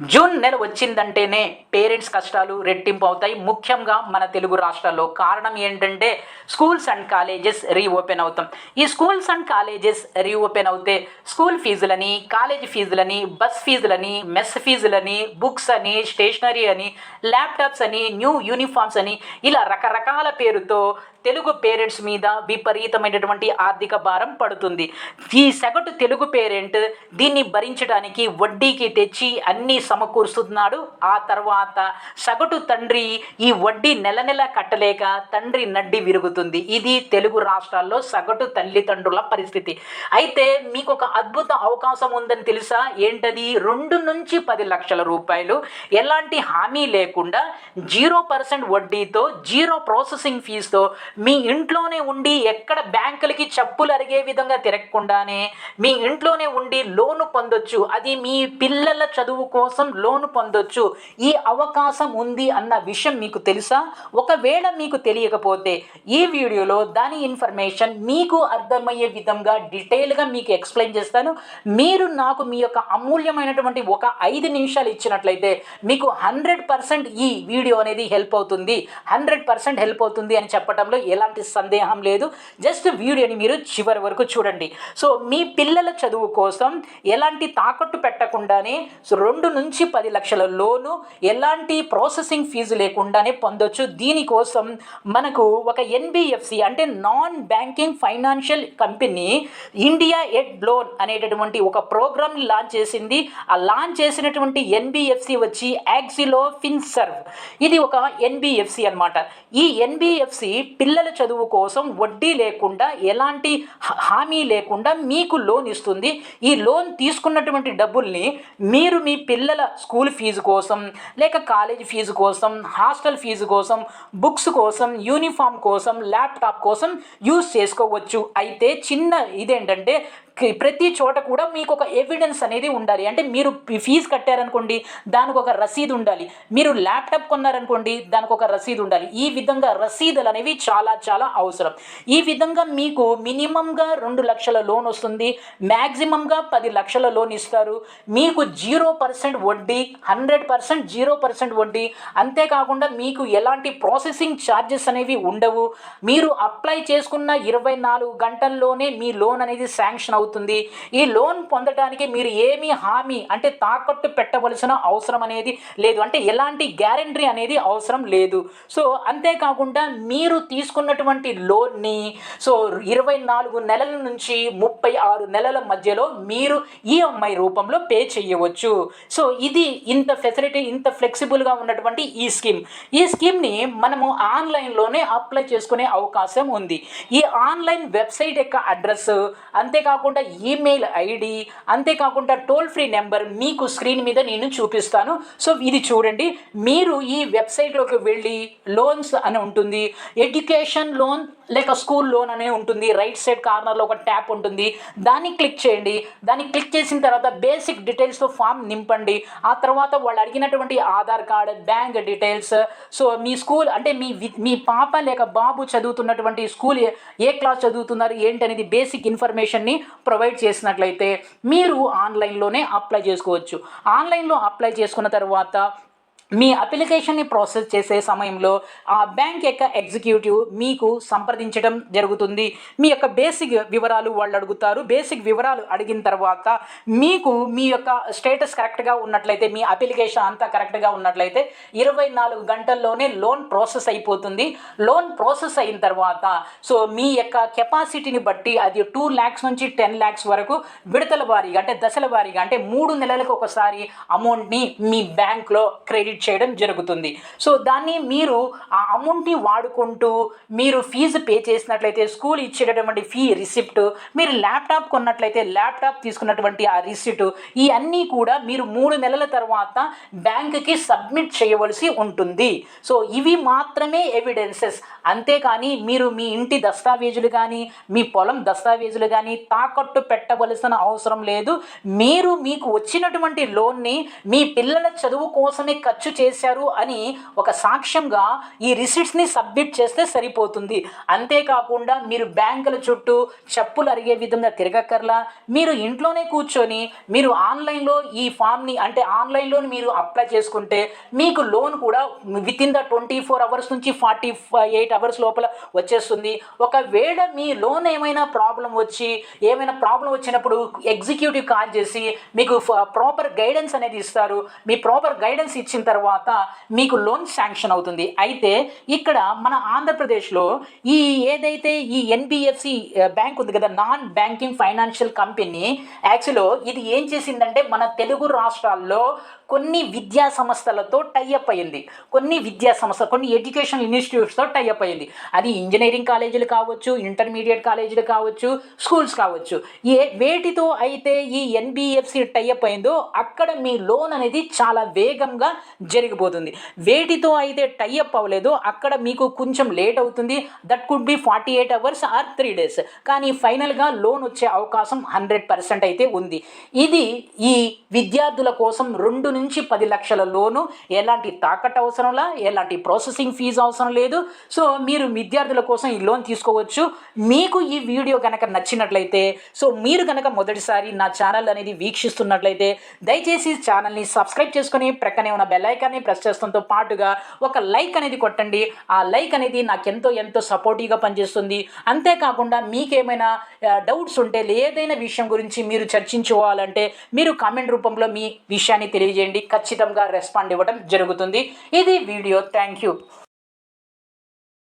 June నెల వచ్చిందంటేనే parents కష్టాలు రెట్టింపు అవుతాయి. ముఖ్యంగా మన తెలుగు రాష్ట్రాల్లో కారణం ఏంటంటే స్కూల్స్ అండ్ కాలేజెస్ రీఓపెన్ అవుతాం. ఈ స్కూల్స్ అండ్ కాలేజెస్ రీఓపెన్ అవుతే స్కూల్ ఫీజులని కాలేజ్ ఫీజులని బస్ ఫీజులని మెస్ ఫీజులని బుక్స్ అని స్టేషనరీ అని ల్యాప్టాప్స్ అని న్యూ యూనిఫామ్స్ అని ఇలా రకరకాల పేరుతో తెలుగు పేరెంట్స్ మీద విపరీతమైనటువంటి ఆర్థిక భారం పడుతుంది. ఈ సగటు తెలుగు పేరెంట్ దీన్ని భరించడానికి వడ్డీకి తెచ్చి అన్నీ సమకూరుస్తున్నాడు. ఆ తర్వాత సగటు తండ్రి ఈ వడ్డీ నెల నెల కట్టలేక తండ్రి నడ్డి విరుగుతుంది. ఇది తెలుగు రాష్ట్రాల్లో సగటు తల్లిదండ్రుల పరిస్థితి. అయితే మీకు ఒక అద్భుత అవకాశం ఉందని తెలుసా? ఏంటది? రెండు నుంచి పది లక్షల రూపాయలు. ఎలాంటి హామీ లేకుండా జీరో పర్సెంట్ వడ్డీతో జీరో ప్రాసెసింగ్ ఫీజుతో మీ ఇంట్లోనే ఉండి ఎక్కడ బ్యాంకులకి చెప్పులు అరిగే విధంగా తిరగకుండానే మీ ఇంట్లోనే ఉండి లోను పొందొచ్చు. అది మీ పిల్లల చదువు కోసం లోను పొందొచ్చు. ఈ అవకాశం ఉంది అన్న విషయం మీకు తెలుసా? ఒకవేళ మీకు తెలియకపోతే ఈ వీడియోలో దాని ఇన్ఫర్మేషన్ మీకు అర్థమయ్యే విధంగా డీటెయిల్గా మీకు ఎక్స్ప్లెయిన్ చేస్తాను. మీరు నాకు మీ యొక్క అమూల్యమైనటువంటి ఒక ఐదు నిమిషాలు ఇచ్చినట్లయితే మీకు హండ్రెడ్ పర్సెంట్ ఈ వీడియో అనేది హెల్ప్ అవుతుంది. హండ్రెడ్ పర్సెంట్ హెల్ప్ అవుతుంది అని చెప్పడంలో ఎలాంటి సందేహం లేదు. జస్ట్ వీడియోని మీరు చివరి వరకు చూడండి. సో మీ పిల్లల చదువు కోసం ఎలాంటి తాకట్టు పెట్టకుండానే సో రెండు నుంచి పది లక్షల లోను ఎలాంటి ప్రాసెసింగ్ ఫీజు లేకుండానే పొందొచ్చు. దీనికోసం మనకు ఒక ఎన్బిఎఫ్సి అంటే non banking financial company India ed loan అనేటటువంటి ఒక ప్రోగ్రామ్ లాంచ్ చేసింది. ఆ లాంచ్ చేసినటువంటి ఎన్బిఎఫ్సి వచ్చి యాక్సిలో ఫిన్సర్వ్ ఇది ఒక ఎన్బిఎఫ్సి అన్నమాట. ఈ ఎన్బిఎఫ్సి పిల్లల చదువు కోసం వడ్డీ లేకుండా ఎలాంటి హామీ లేకుండా మీకు లోన్ ఇస్తుంది. ఈ లోన్ తీసుకున్నటువంటి డబ్బుల్ని మీరు మీ పిల్లల స్కూల్ ఫీజు కోసం లేక కాలేజ్ ఫీజు కోసం హాస్టల్ ఫీజు కోసం బుక్స్ కోసం యూనిఫామ్ కోసం ల్యాప్టాప్ కోసం యూజ్ చేసుకోవచ్చు. అయితే చిన్న ఇదేంటంటే ప్రతి చోట కూడా మీకు ఒక ఎవిడెన్స్ అనేది ఉండాలి. అంటే మీరు ఫీజు కట్టారనుకోండి దానికి ఒక రసీదు ఉండాలి. మీరు ల్యాప్టాప్ కొన్నారనుకోండి దానికి ఒక రసీదు ఉండాలి. ఈ విధంగా రసీదులు అనేవి చాలా చాలా అవసరం. ఈ విధంగా మీకు మినిమంగా రెండు లక్షల లోన్ వస్తుంది. మ్యాక్సిమంగా పది లక్షల లోన్ ఇస్తారు. మీకు జీరో పర్సెంట్ వడ్డీ హండ్రెడ్ పర్సెంట్ జీరో పర్సెంట్ వడ్డీ. అంతేకాకుండా మీకు ఎలాంటి ప్రాసెసింగ్ ఛార్జెస్ అనేవి ఉండవు. మీరు అప్లై చేసుకున్న ఇరవై నాలుగు గంటల్లోనే మీ లోన్ అనేది శాంక్షన్ అవుతుంది. అవుతుంది. ఈ లోన్ పొందడానికి మీరు ఏమీ హామీ అంటే తాకట్టు పెట్టవలసిన అవసరం అనేది లేదు. అంటే ఎలాంటి గ్యారంటీ అనేది అవసరం లేదు. సో అంతేకాకుండా మీరు తీసుకున్నటువంటి లోన్ని సో ఇరవై నాలుగు నెలల నుంచి ముప్పై ఆరు నెలల మధ్యలో మీరు ఈఎంఐ రూపంలో పే చేయవచ్చు. సో ఇది ఇంత ఫెసిలిటీ ఇంత ఫ్లెక్సిబుల్గా ఉన్నటువంటి ఈ స్కీమ్. ఈ స్కీమ్ని మనము ఆన్లైన్లోనే అప్లై చేసుకునే అవకాశం ఉంది. ఈ ఆన్లైన్ వెబ్సైట్ యొక్క అడ్రస్ అంతేకాకుండా ఈమెయిల్ ఐడి అంతేకాకుండా టోల్ ఫ్రీ నెంబర్ మీకు స్క్రీన్ మీద నేను చూపిస్తాను. సో ఇది చూడండి. మీరు ఈ వెబ్సైట్లోకి వెళ్ళి లోన్స్ అని ఉంటుంది. ఎడ్యుకేషన్ లోన్ లేక స్కూల్ లోన్ అనే ఉంటుంది. రైట్ సైడ్ కార్నర్లో ఒక ట్యాప్ ఉంటుంది. దాన్ని క్లిక్ చేయండి. దాన్ని క్లిక్ చేసిన తర్వాత బేసిక్ డీటెయిల్స్తో ఫామ్ నింపండి. ఆ తర్వాత వాళ్ళు అడిగినటువంటి Aadhaar card bank details. So మీ స్కూల్ అంటే మీ మీ పాప లేక బాబు చదువుతున్నటువంటి స్కూల్ ఏ- ఏ క్లాస్ చదువుతున్నారు ఏంటనేది బేసిక్ ఇన్ఫర్మేషన్ని ప్రొవైడ్ చేసినట్లయితే మీరు ఆన్లైన్లోనే అప్లై చేసుకోవచ్చు. ఆన్లైన్లో అప్లై చేసుకున్న తర్వాత మీ అప్లికేషన్ని ప్రాసెస్ చేసే సమయంలో ఆ బ్యాంక్ యొక్క ఎగ్జిక్యూటివ్ మీకు సంప్రదించడం జరుగుతుంది. మీ యొక్క బేసిక్ వివరాలు వాళ్ళు అడుగుతారు. బేసిక్ వివరాలు అడిగిన తర్వాత మీకు మీ యొక్క స్టేటస్ కరెక్ట్గా ఉన్నట్లయితే మీ అప్లికేషన్ అంతా కరెక్ట్గా ఉన్నట్లయితే ఇరవై నాలుగు గంటల్లోనే లోన్ ప్రాసెస్ అయిపోతుంది. లోన్ ప్రాసెస్ అయిన తర్వాత సో మీ యొక్క కెపాసిటీని బట్టి అది టూ ల్యాక్స్ నుంచి టెన్ ల్యాక్స్ వరకు విడతల వారీగా అంటే దశల వారీగా అంటే మూడు నెలలకు ఒకసారి అమౌంట్ని మీ బ్యాంక్లో క్రెడిట్ చేయడం జరుగుతుంది. సో దాన్ని మీరు ఆ అమౌంట్ని వాడుకుంటూ మీరు ఫీజు పే చేసినట్లయితే స్కూల్ ఇచ్చేటటువంటి ఫీ రిసిప్ట్ మీరు ల్యాప్టాప్ కొన్నట్లయితే ల్యాప్టాప్ తీసుకున్నటువంటి ఆ రిసిప్ట్ ఈ అన్నీ కూడా మీరు మూడు నెలల తర్వాత బ్యాంకుకి సబ్మిట్ చేయవలసి ఉంటుంది. సో ఇవి మాత్రమే ఎవిడెన్సెస్ అంతేకాని మీరు మీ ఇంటి దస్తావేజులు కానీ మీ పొలం దస్తావేజులు కానీ తాకట్టు పెట్టవలసిన అవసరం లేదు. మీరు మీకు వచ్చినటువంటి లోన్ని మీ పిల్లల చదువు కోసమే ఖర్చు చేశారు అని ఒక సాక్ష్యంగా ఈ రిసిట్స్ని సబ్మిట్ చేస్తే సరిపోతుంది. అంతేకాకుండా మీరు బ్యాంకుల చుట్టూ చెప్పులు అరిగే విధంగా తిరగక్కర్లా మీరు ఇంట్లోనే కూర్చొని మీరు ఆన్లైన్లో ఈ ఫామ్ని అంటే ఆన్లైన్లో మీరు అప్లై చేసుకుంటే మీకు లోన్ కూడా within the twenty four hours నుంచి ఫార్టీ ఎయిట్ అవర్స్ లోపల వచ్చేస్తుంది. ఒకవేళ మీ లోన్ ఏమైనా ప్రాబ్లం వచ్చి ఏమైనా ప్రాబ్లం వచ్చినప్పుడు ఎగ్జిక్యూటివ్ కాల్ చేసి మీకు ప్రాపర్ గైడెన్స్ అనేది ఇస్తారు. మీ ప్రాపర్ గైడెన్స్ ఇచ్చిన తర్వాత మీకు లోన్ శాంక్షన్ అవుతుంది. అయితే ఇక్కడ మన ఆంధ్రప్రదేశ్లో ఈ ఏదైతే ఈ ఎన్బిఎఫ్సి బ్యాంక్ ఉంది కదా నాన్ బ్యాంకింగ్ ఫైనాన్షియల్ కంపెనీ యాక్చువల్లో ఇది ఏం చేసిందంటే మన తెలుగు రాష్ట్రాల్లో కొన్ని విద్యా సంస్థలతో టైఅప్ అయింది. కొన్ని విద్యా సంస్థ కొన్ని ఎడ్యుకేషన్ ఇన్స్టిట్యూట్స్తో టైఅప్ అయింది. అది ఇంజనీరింగ్ కాలేజీలు కావచ్చు ఇంటర్మీడియట్ కాలేజీలు కావచ్చు స్కూల్స్ కావచ్చు. ఏ వేటితో అయితే ఈ ఎన్బిఎఫ్సి టైఅప్ అయిందో అక్కడ మీ లోన్ అనేది చాలా వేగంగా జరిగిపోతుంది. వేటితో అయితే టైఅప్ అవ్వలేదో అక్కడ మీకు కొంచెం లేట్ అవుతుంది. That could be forty eight hours or three days కానీ ఫైనల్గా లోన్ వచ్చే అవకాశం హండ్రెడ్ పర్సెంట్ అయితే ఉంది. ఇది ఈ విద్యార్థుల కోసం రెండు నుంచి పది లక్షల లోను ఎలాంటి తాకట్టు అవసరంలా ఎలాంటి ప్రాసెసింగ్ ఫీజు అవసరం లేదు. సో మీరు విద్యార్థుల కోసం ఈ లోన్ తీసుకోవచ్చు. మీకు ఈ వీడియో కనుక నచ్చినట్లయితే సో మీరు కనుక మొదటిసారి నా ఛానల్ అనేది వీక్షిస్తున్నట్లయితే దయచేసి ఛానల్ని సబ్స్క్రైబ్ చేసుకుని ప్రక్కనే ఉన్న బెల్ ఐకాన్ని ప్రెస్ చేసడంతో పాటుగా ఒక లైక్ అనేది కొట్టండి. ఆ లైక్ అనేది నాకు ఎంతో ఎంతో సపోర్టివ్గా పనిచేస్తుంది. అంతేకాకుండా మీకేమైనా డౌట్స్ ఉంటే ఏదైనా విషయం గురించి మీరు చర్చించుకోవాలంటే మీరు కామెంట్ రూపంలో మీ విషయాన్ని తెలియజేయండి. ఖచ్చితంగా రెస్పాండ్ ఇవ్వడం జరుగుతుంది. ఇది వీడియో. Thank you